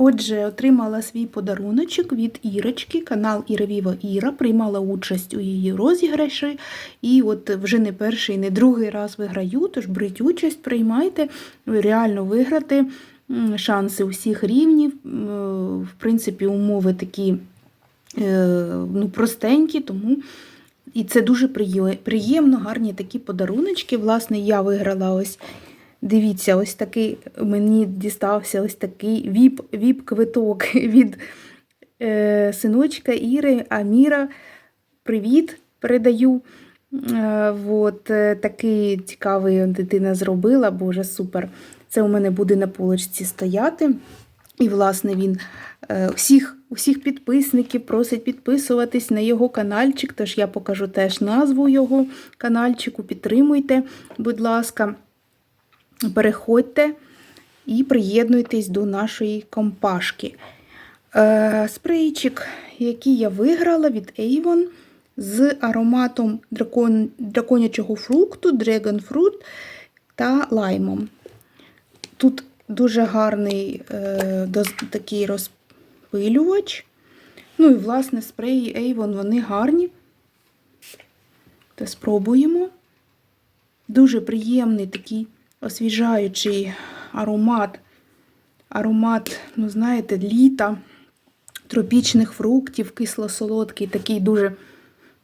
Отже, отримала свій подаруночок від Ірочки, канал Іревіва Іра, приймала участь у її розіграші. І от вже не перший, не другий раз виграю, тож беріть участь, приймайте, реально виграти. Шанси усіх рівнів. В принципі, умови такі е, ну, простенькі, тому і це дуже приємно, гарні такі подаруночки. Власне, я виграла ось. Дивіться, ось такий мені дістався ось такий віп, віп-квиток від е, синочка Іри Аміра. Привіт, передаю. Е, от, е, такий цікавий дитина зробила, боже, супер. Це у мене буде на полочці стояти. І, власне, він е, всіх, всіх підписників просить підписуватись на його каналчик, тож я покажу теж назву його каналчику. Підтримуйте, будь ласка, переходьте і приєднуйтесь до нашої компашки. Е, спрейчик, який я виграла від Avon з ароматом дракон, драконячого фрукту, Dragon Fruit та лаймом. Тут дуже гарний е, такий розпилювач. Ну і, власне, спреї Avon, вони гарні. Та спробуємо. Дуже приємний такий освіжаючий аромат. Аромат, ну, знаєте, літа, тропічних фруктів, кисло-солодкий, такий дуже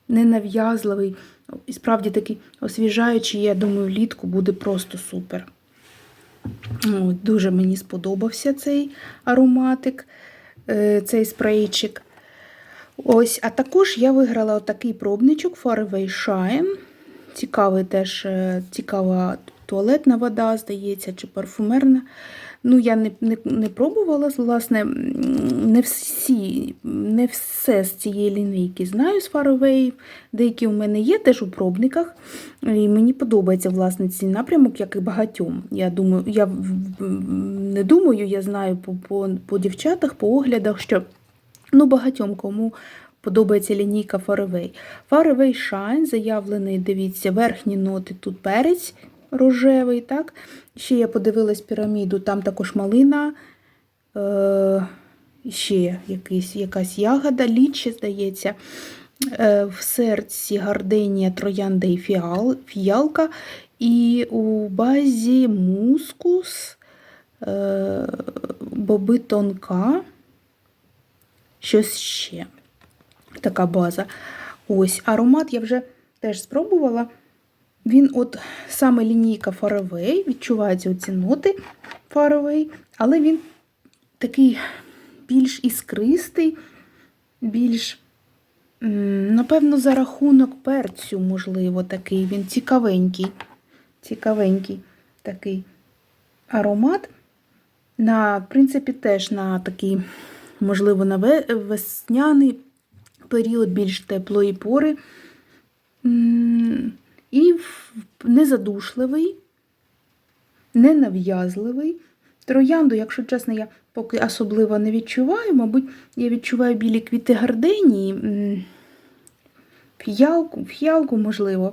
ненав'язливий. І справді такий освіжаючий, я думаю, влітку буде просто супер. От, дуже мені сподобався цей ароматик, е, цей спрейчик. Ось, а також я виграла отакий пробничок Faraway Shine. Цікавий теж е, цікава туалетна вода, здається, чи парфумерна. Ну, я не, не, не пробувала, власне, не всі, не все з цієї лінійки знаю з Faraway. Деякі у мене є теж у пробниках. І мені подобається власне цей напрямок, як і багатьом. Я думаю, я не думаю, я знаю по, по, по дівчатах, по оглядах, що ну, багатьом кому подобається лінійка Faraway. Faraway Shine заявлений, дивіться, верхні ноти тут перець рожевий. так? Ще я подивилась піраміду, там також малина, е, ще якийсь, якась ягода, лічі, здається. Е, в серці гарденія, троянда і фіал, фіалка. І у базі мускус, е, боби тонка, щось ще. Така база. Ось аромат я вже теж спробувала. Він от саме лінійка Faraway, відчуваються оці ноти Faraway, але він такий більш іскристий, більш, напевно, за рахунок перцю, можливо, такий. Він цікавенький. Цікавенький такий аромат. На, в принципі, теж на такий, можливо, на весняний період більш теплої пори. І незадушливий, ненав'язливий. Троянду, якщо чесно, я поки особливо не відчуваю. Мабуть, я відчуваю білі квіти гарденії, фіалку, фіалку, можливо.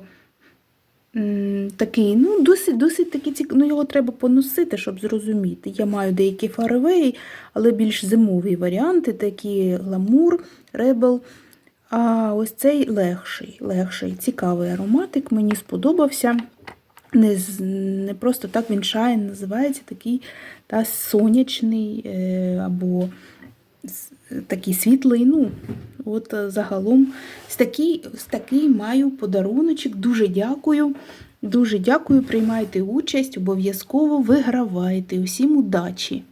Такий, ну, досить, досить такий цік... ну, його треба поносити, щоб зрозуміти. Я маю деякі фаровеї, але більш зимові варіанти, такі гламур, ребел. А ось цей легший, легший, цікавий ароматик, мені сподобався. Не, не просто так він шайн називається такий та сонячний е, або такий світлий. Ну, от е, загалом з такий, з такий маю подаруночок. Дуже дякую. Дуже дякую. Приймайте участь, обов'язково вигравайте. Усім удачі!